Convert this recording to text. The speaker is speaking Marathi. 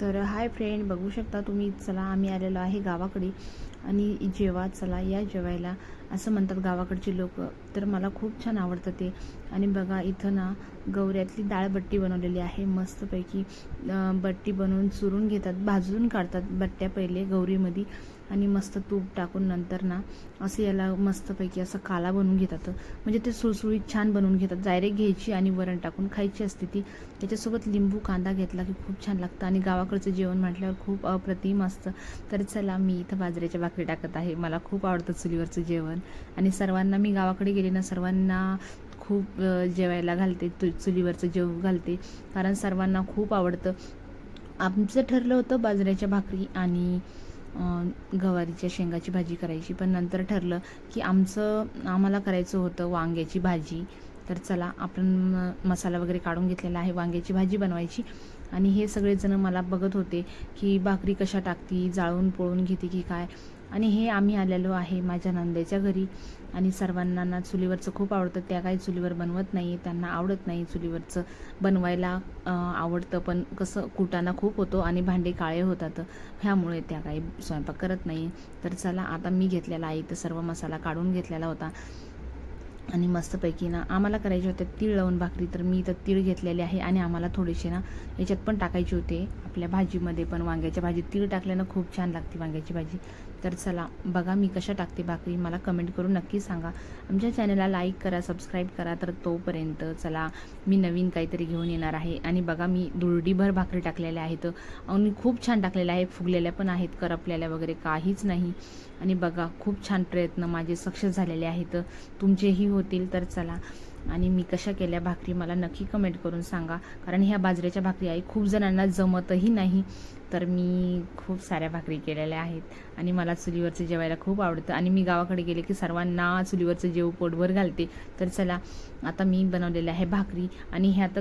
तर हाय फ्रेंड बघू शकता तुम्ही चला आम्ही आलेलो आहे गावाकडे. आणि जेवा चला या जेवायला. असं म्हणतात गावाकडची लोक. तर मला खूप छान आवडतं ते. आणि बघा इथं ना गवऱ्यातली डाळ बट्टी बनवलेली आहे. मस्तपैकी बट्टी बनवून चुरून घेतात भाजून काढतात बट्ट्या पहिले गौरीमध्ये आणि मस्त तूप टाकून नंतर ना असं याला मस्तपैकी असं काला बनवून घेतात. म्हणजे ते सुळसुळीत छान बनवून घेतात. डायरेक्ट घ्यायची आणि वरण टाकून खायची असते ती. त्याच्यासोबत लिंबू कांदा घेतला की खूप छान लागतं. आणि गावाकडचं जेवण म्हटल्यावर खूप अप्रतिम असतं. तर चला मी इथं बाजरीच्या भाकरी टाकत आहे. मला खूप आवडतं चुलीवरचं जेवण. आणि सर्वांना मी गावाकडे गेले ना सर्वांना खूप जेवायला घालते तु चुलीवरचं जेव घालते. कारण सर्वांना खूप आवडतं. आमचं ठरलं होतं बाजऱ्याच्या भाकरी आणि गवारीच्या शेंगाची भाजी करायची. पण नंतर ठरलं की आमचं आम्हाला करायचं होतं वांग्याची भाजी. तर चला आपण म- मसाला वगैरे काढून घेतलेला आहे वांग्याची भाजी बनवायची. आणि हे सगळेजण मला बघत होते की भाकरी कशा टाकती जाळून पोळून घेते की काय. आणि हे आम्ही आलेलो आहे माझ्या नंदेच्या घरी. आणि सर्वांना ना चुलीवरचं खूप आवडतं. त्या काही चुलीवर बनवत नाही त्यांना आवडत नाही चुलीवरचं. बनवायला आवडतं पण कसं कुटाना खूप होतो आणि भांडे काळे होतात. ह्यामुळे त्या काही स्वयंपाक करत नाही. तर चला आता मी घेतलेला आहे. तर सर्व मसाला काढून घेतलेला होता. आणि मस्तपैकी ना आम्हाला करायचे होते तीळ लावून भाकरी तर मी तर तीळ घेतलेले आहे आणि आम्हाला थोडेसे ना याच्यात पण टाकायचे होते. आपल्या भाजीमध्ये पण वांग्याच्या भाजी. तीळ टाकल्यानं खूप छान लागते वांग्याची भाजी. तर चला बघा मी कशा टाकते भाकरी. मला कमेंट करून नक्की सांगा. आमच्या चॅनलला लाईक करा सबस्क्राईब करा तर तोपर्यंत चला मी नवीन काहीतरी घेऊन येणार आहे. आणि बघा मी दुरडीभर भाकरी टाकलेल्या आहेत. आणि खूप छान टाकलेल्या आहे फुगलेल्या पण आहेत. करपलेल्या वगैरे काहीच नाही. आणि बघा खूप छान प्रयत्न माझे सक्सेस झालेले आहेत. तुमचेही होतील तर चला. आणि मी कशा केल्या भाकरी मला नक्की कमेंट करून सांगा. कारण ह्या बाजरीच्या भाकरी आहे खूप जणांना जमतही नाही. तर मी खूप साऱ्या भाकरी केलेल्या आहेत. आणि मला चुलीवरचं जेवायला खूप आवडतं. आणि मी गावाकडे गेले की सर्वांना चुलीवरचं जेव पोटभर घालते. तर चला आता मी बनवलेलं आहे भाकरी. आणि ह्यात